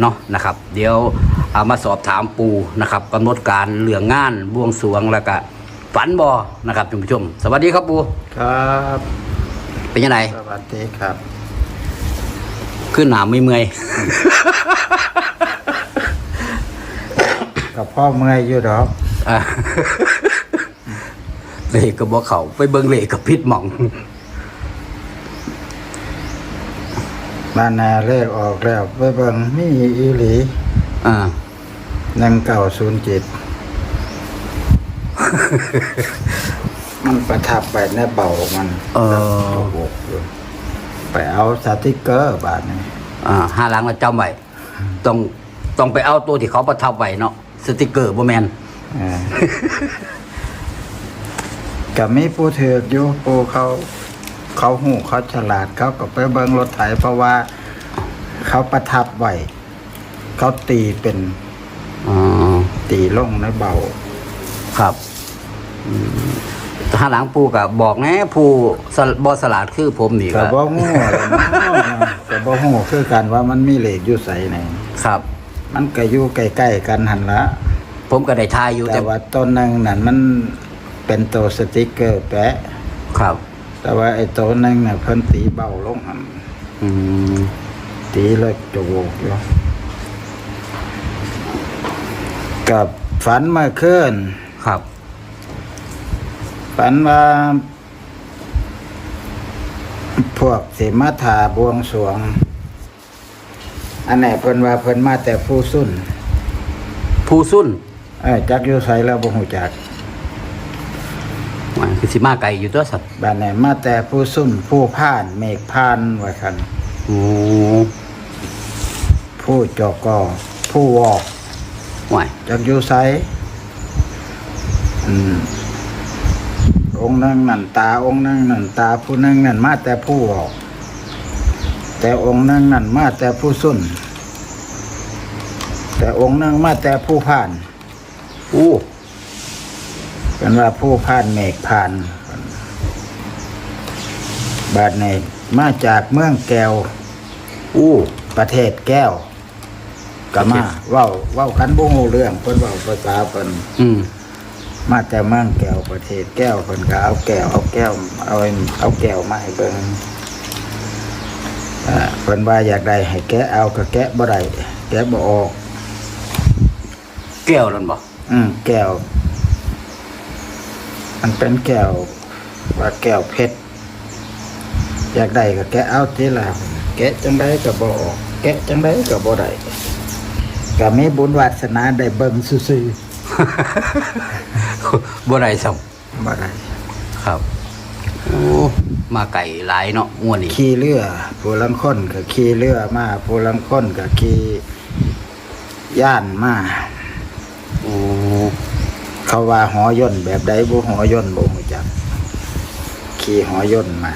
เนาะนะครับ เดี๋ยวเอามาสอบถามปูนะครับกำหนดการเรื่องงานบวงสรวงแล้วก็ฝันบอนะครับท่านผู้ชม สวัสดีครับปูครับเป็นยังไงสวัสดีครับขึ้นหนามไม่เมื่อยกับพ่อเมื่อยอยู่ดอกอะเลขกับบ่เขาไปเบิ่งเลขกับพิษหมอง บ้านนาเลขออกแล้วไปเบิ่งมีอีหลีอ่าหนึ่งเก้าศูนย์เจ็ดมันประทับไปในเบามันเออ โอกอยู่ไปเอาสติกเกอร์บาทนี้อ่าห้าหลังเราจำไว้ต้องต้องไปเอาตัวที่เขาประทับไว้เนาะสติกเกอร์บ่แมนเออ กับมีผู้ถือกอยู่ผู้เขา เขาหูเขาฉลาดเขาก็ไปเบิ่งรถไถเพราะว่า เขาประทับไว้เขาตีเป็นอ๋อตีลงในเบาครับอืมห้าหลังปูกับบอกแน่ผู้สลบอสลาดคือผมนี่ก็ก็บ่ฮู้แหล้วก็บ่ฮู้คือกันว่ามันมีเหล็กอยู่ไสไหนครับ มันก็อยู่ใกล้ๆกันหั่นละผมก็ได้ทายอยู่แต่แต่ว่าต้นหนึงนั่นมันเป็นตัวสติกเกอร์แปะครับ แต่ว่าไอ้ตัวหนึงน่ะเพิ่นตีเบาลงหั่นอืมตีเลยจะโวกอยู่กับฝันเมื่อคืนครับ ฝันว่า พวกสิมาถาบวงสรวง อันไหนเพิ่นว่าเพิ่นมาแต่ผู้สุนผู้ซุ่น เออจักอยู่ไสแล้วบ่ฮู้จัก มันคือสิมาไกลอยู่ตัวสัตว์บ้านไหนมาแต่ผู้สุนผู้ผ่านเมฆผ่านว่าซั่นโอ้ผู้จอกอผู้วอกไหวจักอยู่ไสอืมองค์หนึงนั่นตาองค์หนึงนั่นตาผู้หนึงนั่นมาแต่ผู้วอก แต่องค์หนึงนั่นมาแต่ผู้สุนแต่องค์หนึงมาแต่ผู้ผ่าน อู้ เป็นว่าผู้ผ่านเมฆผ่าน บาดในมาจากเมืองแก้ว อู้ประเทศแก้วก็มาเว้าเว้ากันบ่ฮู้เรื่องเพิ่นเว้าภาษาเพิ่นอืมมาแต่เมืองแก้วประเทศแก้วเพิ่นก็เอาแก้วเอาแก้วเอาเอาแก้วมาให้เบิ่งอ่าเพิ่นว่าอยากได้ให้แกะเอาก็แกะบ่ได้แกะบ่ออก แก้วนั่นบ่อืมแก้ว มันเป็นแก้วว่าแก้วเพชรอยากได้ก็แกะเอาทีละแกะจังไดก็บ่ออกแกะจังไดก็บ่ได้ก็มีบุญวาสนาได้เบิ่งซื่อบ่ได้สัมๆบ่ได้ครับโอ้มาไก่หลายเนาะงวดนี้ขี่เรือผู้ลังคนก็ขี่เรือมาผู้ลังคนก็ขี่ย่านมาโอ้ เขาว่าหอยนต์แบบใดบ่หอยนต์บ่รู้จักขี่หอยนต์มา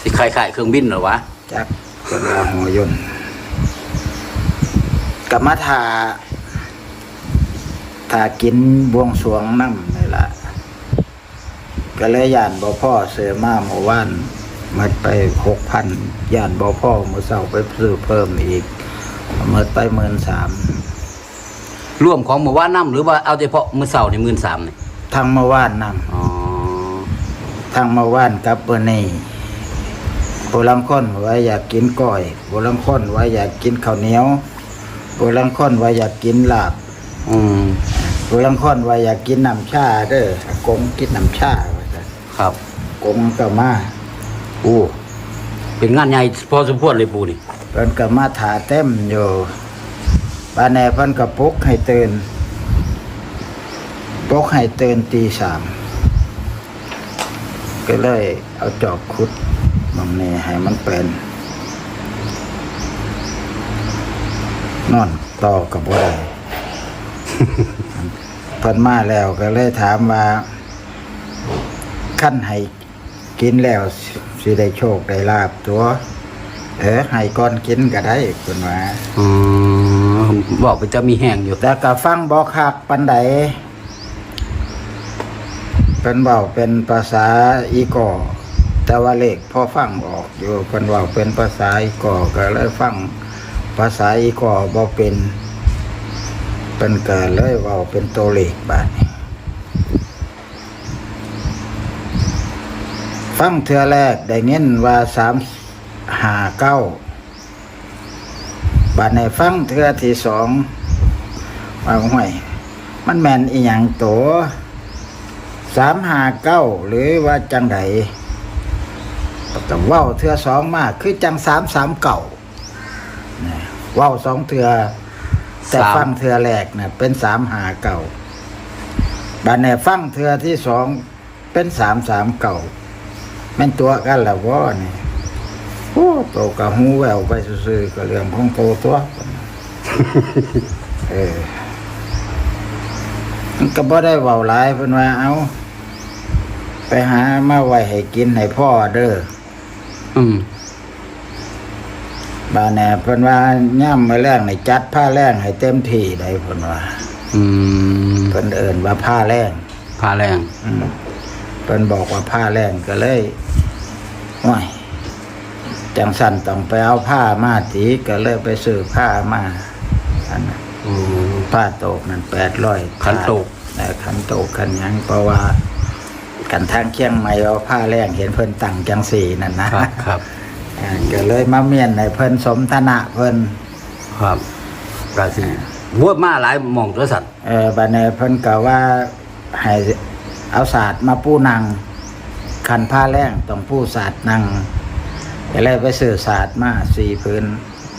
สิคล้ายๆเครื่องบินเหรอวะจักเป็นว่าหอยนต์กรรมาทาทากินบวงสรวงน้ำนี่ล่ะก็เลยย่านบ่พ่อเสือมาเมื่อวานหมดไปหกพันย่านบ่พ่อเมื่อเช้าไปซื้อเพิ่มอีกหมดไปหมื่นสาม ร่วมของหมู่ว่านน้ำหรือว่าเอาเฉพาะมื้อเช้านี่13,000นี่ทั้งเมื่อวานนอ๋อำทั้งเมื่อวานกับเบอร์นี่ผู้ลังคนว่าอยากกินก้อยผู้ลังคนว่าอยากกินข้าวเหนียวผู้ลังคนว่าอยากกินลาบอืมผู้ลังคนว่าอยากกินน้ำชาเด้ออากงกินน้ำชาว่าซั่นครับกงก็มาโอ้เป็นงานใหญ่พอสมควรเลยปูนี่เพิ่นก็มาถาเต็มอยู่ ปานแน่เพิ่นก็ปลุกให้ตื่นปลุกให้ตื่นตีสามก็เลยเอาจอบขุดมังนี่ให้มันเป็นนอนต่อกับว่าได้เพิ่นมาแล้วก็เลยถามว่าขั้นให้กินแล้วสิได้โชคได้ลาบตัว เออให้ก่อนกินก็ได้คุณว่าอ๋อ บอกไปจะมีแห้งอยู่ แต่ก็ฟังบอกคักปันใดเป็นเบาเป็นภาษาอีกอแต่ว่าเลขพอฟังออกอยู่เป็นเบาเป็นภาษาอีกอก็เลยฟังภาษาอีกอบ่เป็นเป็นกิดเลยเว่าเป็นตัวเลขบาดนี้ฟังเทือแรกได้เงินว่าสามหาเก้า บาดในฟังเทือที่สองว่าห่วย มันแมนอีหยังโตสามหาเก้าหรือว่าจังไดแต่ว้าเทือสองมาก คือจังสามสามเก่านะเว้าสองเทือแต่ฟังเทือแรกเนะเป็นสามหาเก่าบัดในฟังเทือที่สองเป็นสามสามเก่าแม่นตัวกันละวะนี่โอ้โตกับหูแววไปซื่อๆก็เรื่องของโตตัว เออมันก็บ่ได้เว้าหลายเพิ่นว่าเอา ไปหามาไว้ให้กินให้พ่อเด้ออืมบาแหน่เพิ่นว่าย่ำมาแรงในจัดผ้าแรงให้เต็มที่ได้เพิ่นว่าอืมเพิ่นเอิ้นว่าผ้าแรงพาแรงอืมเพิ่นบอกว่าผ้าแรงก็เลยว้าย จังสั่นต้องไปเอาผ้ามาตีก็เลยไปซื้อผ้ามาอันนั้นอืม ผ้าโตกนั่นแปดร้อยขันโตกแต่ขันโตกขันหยังเพราะว่ากันทางเคียงใหม่เอาผ้าแรงเห็นเพิ่นตั้งจังสี่นั่นนะครับครับอ่าก็เลยมาเมียนในเพิ่นสมธนะเพิ่น ครับกาสิบวชมาหลายหม่องตัวสัตว์เออบัดนี้เพิ่นก็ว่าให้เอาศาสตร์มาปูนังคันผ้าแรงต้องปูศาสตร์นัง ก็เลยไปซื้อศาสตร์มาสี่พื้น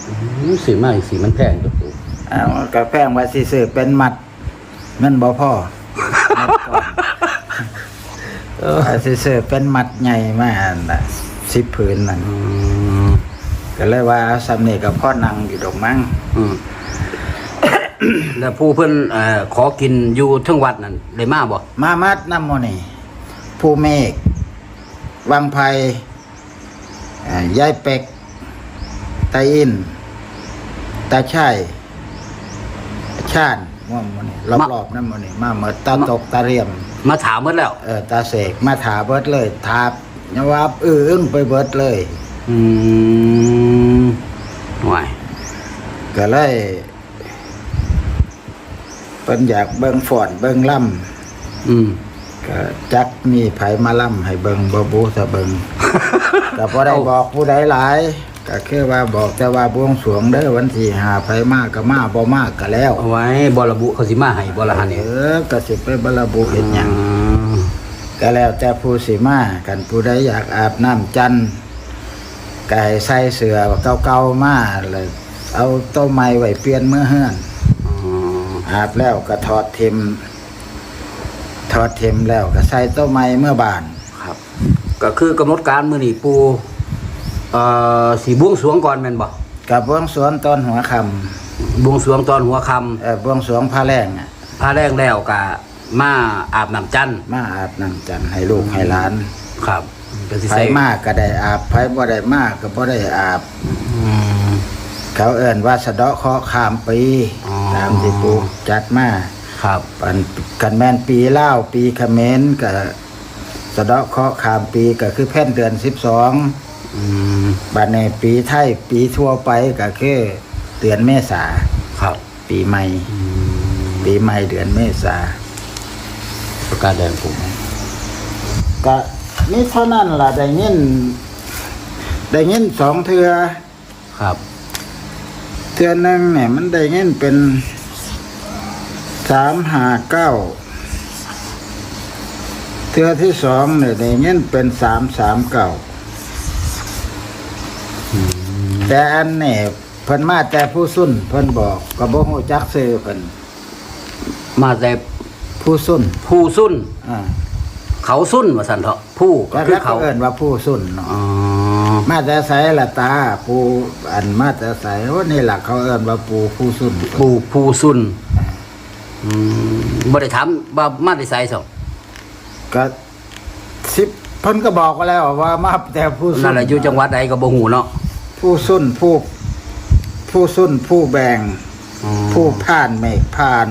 อืมสีมากสีมันแพงตัวปูเอาก็แพงว่าสิซื้อเป็นมัดเงินบ่พอมัดก่อนเอออาสิซื้อเป็นมัดใหญ่มาน่ะสิบผืนนั่นอืมก็เลยว่าเอาสำเนีกับพ่อนังอยู่ดอกมั้งอืมแล้วผู้เพิ่นเอ่อขอกินอยู่เทั้งวัดนั่นได้มาบ่มามัดน้ำโมนี่ผู้เมฆวังไพอ่า ยายเป็กตาอิน ตาช่ายชาญว่าโมนี่รอบๆน้ำโมนี่มาเมดตาตกตาเรียม มาถามหมดแล้ว เออตาเสกมาถาเบิดเลยถาบยวับอื้ออึ้งไปเบิดเลย อืมห่วยก็เลยเป็นอยากเบิ่งฝอนเบิ่งล่ำอืม ก็จักมีไผมาล่ำให้เบิงบ่บูสะเบิงก็บ่ได้บอกผู้ใดหลายก็แค่ว่าบอกแต่ว่าบวงสรวงเด้อวันที่หาไผมากก็มาบ่มากก็แล้วเอาไว้บระบุเขาสิมาให้บ่ละหันเอนี่อก็สิไปบรบุเฮ็ดหยังอืมก็แล้วแต่ผู้สิมากันผู้ใดอยากอาบน้ำจันทร์ก็ให้ใส่เสื้อเก่าๆมาเลยเอาโต๊ะใหม่ไว้เปลี่ยนมื้อเฮือนอืมอาบแล้วก็ถอดเทม ถอดเทมแล้วก็ใส่โต๊ะใหม่เมื่อบานครับ ก็คือกำหนดการมื้อนี้ปูเอ่อสิบวงสรวงก่อนแม่นบ่กับบวงสรวงตอนหัวคำบวงสรวงตอนหัวค่ำเออบวงสรวงพระแรงอะพาแรงแล้วก็มาอาบน้ำจันทร์มาอาบน้ำจันทร์ให้ลูกให้หลาน ครับก็สิไผใส่มากก็ได้อาบไผบ่ได้มากก็บ่ได้อาบอืมเขาเอิ้นว่าสะเดาะเคราะห์ข้ามปีอ๋อตามที่ปู่จัดมา ครับปันกันแม่นปีลาวปีเขมรก็สะเดาะเคราะห์ข้ามปีก็คือแพ่นเดือน12อืมบัดในปีไทยปีทั่วไปก็คือเดือนเมษาครับปีใหม่ อืมปีใหม่เดือนเมษาประกาศแดงปูก็นี่เท่านั้นล่ะได้เงินได้เงินสองเทือ ครับ เทือหนึงเนี่ยมันได้เงินเป็น สามหาเก้าเทือที่สองเนี่ยได้เงินเป็นสามสามเก้าแต่อันเนี่ยเพิ่นมาแต่ผู้สุ่นเพิ่นบอกก็บ่ฮู้จักซื้อเพิ่นมาแต่ผู้สุ่นผู้ซุ่น อ่าเขาซุ่นว่าสันเถาะผู้ก็แล้วคือเขาเขาเอิ้นว่าผู้สุ่นเนาะอ๋อมาแต่ไสละตาปูอันมาแต่ไสว่านี่หลักเขาเอิ้นว่าปูผู้สุนผู้ผู้ซุ่นอืม บ่ได้ถามว่ามาได้ไสสองก็สิบเพิ่นก็บอกไว้แล้วว่ามาแต่ผู้สุนนั่นแหละอยู่จังหวัดใดก็บ่ฮู้เนาะผู้สุนผู้ ผู้สุนผู้แบ่ง อ๋อผู้ผ่านเมฆผ่าน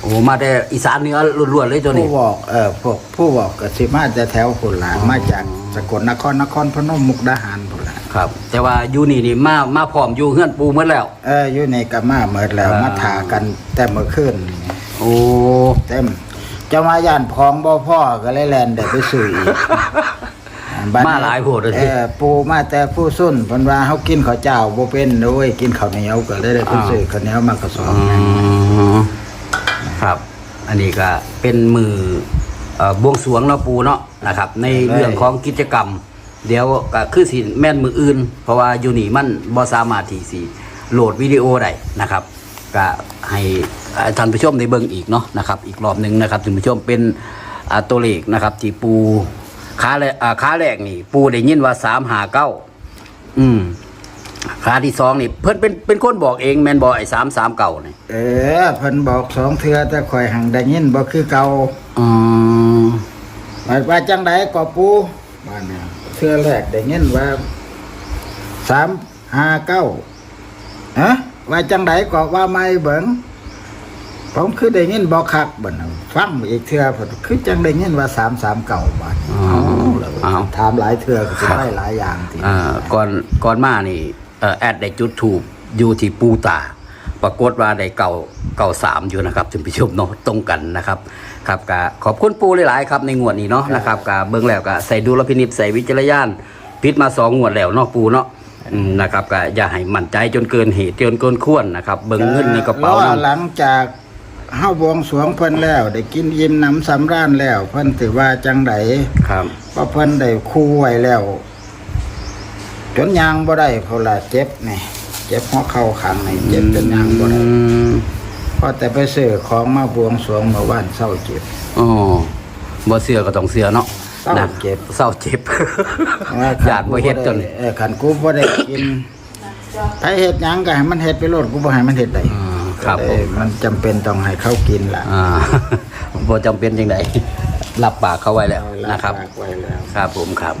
โอ้มาแต่อีสานเหนือล้วนๆเลยตัวนี้ ผู้บอกเออพวกผู้บอกก็สิมาแต่แถวพุ่นล่ะมาจากสกลนครนครพนมมุกดาหารพุ่นล่ะ ครับ แต่ว่าอยู่นี่นี่มามาพร้อมอยู่เฮือนปูหมดแล้ว เอออยู่ในกะมาเมิดแล้วอ่าม มาถากันแต่เมื่อคืนนี่โอ้เต็มจะมาย่านพองบ่พ่อก็เลยแลนเดี๋ยวไปซื้ออีกบัดนี้มาหลายโพดเลยเอสิ อปูมาแต่ผู้สุนเพิ่นว่าเฮากินข้าวเจ้าบ่เป็นโอ้ยกินข้าวเหนียวก็เลยได้ไปซื้อข้าวเหนียวมากระสอบอืหนึ่งมครับ อันนี้ก็เป็นมือเอ่อบวงสรวงเนาะปูเนาะนะครับ ในเรื่องของกิจกรรม เดี๋ยวก็คือสิแม่นมืออื่น เพราะว่าอยู่นี่มันบ่สามารถที่สิโหลดวิดีโอได้นะครับก็ให้อ่าท่านผู้ชมได้เบิ่งอีกเนาะนะครับ อีกรอบหนึ่งนะครับท่านผู้ชมเป็นอ่าตัวเลขนะครับที่ปูขาแรกอ่าขาแรกนี่ ปูได้ยินว่าสามหาเก้าอืมขาที่สองนี่ เพิ่นเป็นเป็นคนบอกเองแมนบอไอ้สามสามเก่านี่เออเพิ่นบอกสองเทื่อแต่ข่อยหังได้ยินบ่คือเก่าอืมว่าว่าจังไดก็ปูบ้านเนี่ยเทื่อแรกได้ยินว่า359ฮะว่าจังไดก็ว่าไม่เบิ่งผมคือได้ยินบ่คักบัดนั้นฟังอีกเทื่อเพิ่นคือจังได้ยินว่า339บาทอ๋อแล้วเอาถามหลายเทื่อก็สิได้หลายอย่างทีอ่าก่อนก่อนมานี่เอ่อแอดได้จุดถูกอยู่ที่ปูตา ปรากฏว่าได้เก่าเก่าสามอยู่นะครับท่านผู้ชมเนาะตรงกันนะครับครับก็ขอบคุณปูหลายๆครับในงวดนี้เนาะนะครับก็เบิ่งแล้วก็ใส่ดูลพินิจใส่วิจารณญาณพิดมาสองงวดแล้วเนาะปูเนาะอืมนะครับก็อย่าให้มั่นใจจนเกินเหตุจนเกินควรนะครับ เบิ่งเงินในกระเป๋าแล้วนำหลังจากเฮาบวงสรวงเพิ่นแล้ว ได้กินยิ้มน้ำสำราญแล้ว เพิ่นถือว่าจังไดครับเพราะเพิ่นได้คู่ไว้แล้ว จนยางบ่ได้เพราะละเจ็บนี่ เจ็บหัวเข่าขังนี่เจ็บจนยางบ่ได้อืมเพราะแต่ไปซื้อของมาบวงสรวงเมื่อวานเศร้าเจ็บอ๋อบ่เสือก็ต้องเสือเนาะเศร้านะเจ็บเศร้าเจ็บอยากบ่เฮ็ดจนเออคันกูบ่ได้กินถ้าเฮ็ดหยังก็ให้มันเฮ็ดไปโลดกูบ่ให้มันเฮ็ดได้อ่าครับก็เลยผมมันจำเป็นต้องให้เขากินล่ะอ่าบ่จำเป็นจังไดรับปากเขาไว้แล้วนะครับฝากไว้แล้วครับผมครับ